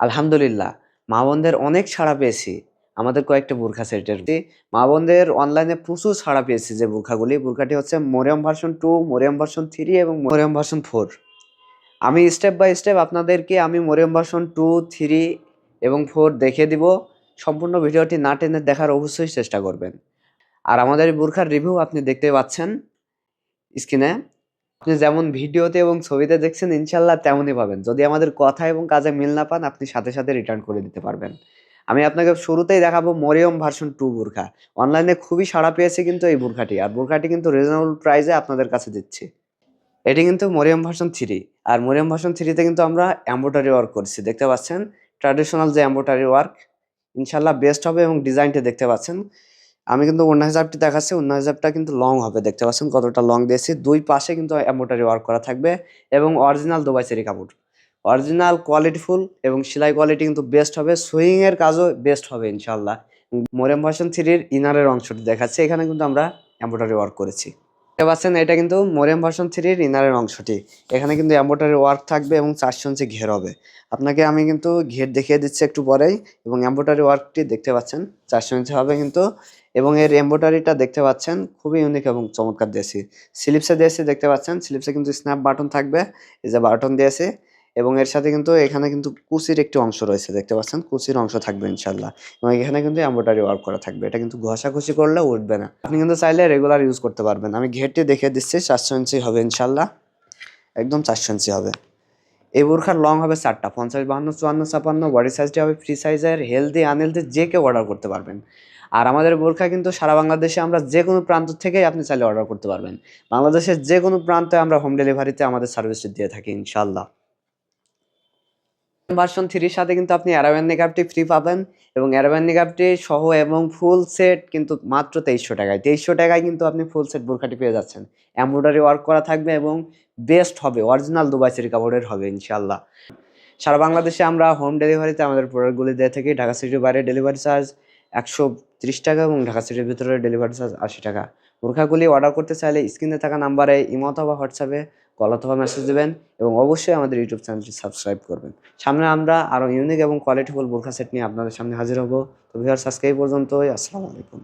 আলহামদুলিল্লাহ, মা বোনদের অনেক সাড়া পেয়েছি। আমাদের কয়েকটা বোরখা সেটের মা বোনদের অনলাইনে প্রচুর সাড়া পেয়েছি যে বুর্খাগুলি। বোরখাটি হচ্ছে Mariam version two Mariam version three এবং মরিয়াম ভার্সন ফোর আমি স্টেপ বাই স্টেপ আপনাদেরকে আমি মরিয়াম ভার্সন টু থ্রি এবং ফোর দেখে দিব। সম্পূর্ণ ভিডিওটি না টেনে দেখার অবশ্যই চেষ্টা করবেন। আর আমাদের বোরখার রিভিউ আপনি দেখতে পাচ্ছেন স্ক্রিনে আপনি যেমন ভিডিওতে এবং ছবিতে দেখছেন, ইনশাল্লাহ তেমনই পাবেন। যদি আমাদের কথা এবং কাজে মিল না পান, আপনি সাথে সাথে রিটার্ন করে দিতে পারবেন। আমি আপনাকে শুরুতেই দেখাবো মরিয়ম ভার্সন টু বোরখা। অনলাইনে খুবই সাড়া পেয়েছে কিন্তু এই বোরখাটি, আর বোরখাটি কিন্তু রিজনেবল প্রাইসে আপনাদের কাছে দিচ্ছি। এটি কিন্তু মরিয়ম ভার্সন থ্রি আর মরিয়ম ভার্সন থ্রিতে কিন্তু আমরা এম্ব্রয়ডারি ওয়ার্ক করছি। দেখতে পাচ্ছেন ট্র্যাডিশনাল যে এম্ব্রয়ডারি ওয়ার্ক ইনশাল্লাহ বেস্ট হবে এবং ডিজাইনটি দেখতে পাচ্ছেন। আমি কিন্তু অন্য হিসাবটি দেখাচ্ছি, অন্য হিসাবটা কিন্তু লং হবে। দেখতে পাচ্ছেন কতটা লং দিয়েছি। দুই পাশে কিন্তু এম্ব্রয়ডারি ওয়ার্ক করা থাকবে এবং অরিজিনাল দুবাই চেরি কাপড়। অরিজিনাল কোয়ালিটিফুল এবং সেলাই কোয়ালিটি কিন্তু বেস্ট হবে। সুইংয়ের কাজও বেস্ট হবে ইনশাল্লাহ মোরেম ভার্সন থ্রির ইনারের অংশটি দেখাচ্ছে। এখানে কিন্তু আমরা এম্ব্রয়ডারি ওয়ার্ক করেছি। দেখতে পাচ্ছেন, এটা কিন্তু মোরেম ভার্সন থ্রির ইনারের অংশটি। এখানে কিন্তু এম্ব্রয়ডারি ওয়ার্ক থাকবে এবং চারশো ইঞ্চি ঘের হবে। আপনাকে আমি কিন্তু ঘের দেখিয়ে দিচ্ছি একটু পরেই এবং এম্ব্রয়ডারি ওয়ার্কটি দেখতে পাচ্ছেন, চারশো ইঞ্চি হবে কিন্তু এবং এর এম্ব্রয়ডারিটা দেখতে পাচ্ছেন, খুবই ইউনিক এবং চমৎকার দিয়েছি স্লিপসে দিয়েছি দেখতে পাচ্ছেন স্লিপসে কিন্তু স্ন্যাপ বাটন থাকবে, এই যে বাটন দিয়েছে এবং এর সাথে কিন্তু এখানে কিন্তু কুচির একটি অংশ রয়েছে, দেখতে পাচ্ছেন কুচির অংশ থাকবে ইনশাল্লাহ এবং এখানে কিন্তু এম্ব্রয়ডারি ওয়ার্ক করা থাকবে, এটা কিন্তু ঘষাঘষি করলে উঠবে না। আপনি কিন্তু চাইলে রেগুলার ইউজ করতে পারবেন, আমি ঘেরটি দেখে দিচ্ছি, চারশো ইঞ্চি হবে ইনশাল্লাহ একদম চারশো ইঞ্চি হবে। এই বোরখার লং হবে চারটা, পঞ্চাশ, বাহান্ন, চুয়ান্ন, ছাপান্ন বডি সাইজটি হবে ফ্রি সাইজের হেলদি আনহেলদি যে কেউ অর্ডার করতে পারবেন। আর আমাদের বোরখা কিন্তু সারা বাংলাদেশে আমরা যে কোনো প্রান্ত থেকেই আপনি চাইলে অর্ডার করতে পারবেন। বাংলাদেশের যে কোনো প্রান্তে আমরা হোম ডেলিভারিতে আমাদের সার্ভিসটি দিয়ে থাকি ইনশাল্লাহ ভার্সন থ্রির সাথে কিন্তু আপনি অ্যারাবেন নিকাপটি ফ্রি পাবেন এবং অ্যারাবিয়ান নিকাপটি সহ এবং ফুল সেট কিন্তু মাত্র তেইশশো টাকায়। তেইশশো টাকায় কিন্তু আপনি ফুল সেট বোরখাটি পেয়ে যাচ্ছেন। এমব্রয়ডারি ওয়ার্ক করা থাকবে এবং বেস্ট হবে অরিজিনাল দুবাই চেরি কাপড়ের হবে ইনশাল্লাহ সারা বাংলাদেশে আমরা হোম ডেলিভারিতে আমাদের প্রোডাক্টগুলি দিয়ে থাকি, ঢাকা সিটির বাইরে ডেলিভারি চার্জ একশো ত্রিশ টাকা এবং ঢাকা সিটির ভিতরে ডেলিভারি চার্জ আশি টাকা। বোরখাগুলি অর্ডার করতে চাইলে স্ক্রিনে থাকা নাম্বারে ইমো অথবা হোয়াটসঅ্যাপে কল অথবা মেসেজ দেবেন এবং অবশ্যই আমাদের ইউটিউব চ্যানেলটি সাবস্ক্রাইব করবেন। সামনে আমরা আরও ইউনিক এবং কোয়ালিটিফুল বোরখা সেট নিয়ে আপনাদের সামনে হাজির হব। তো ভিউয়ার্স আজকে পর্যন্তই। আসসালামু আলাইকুম।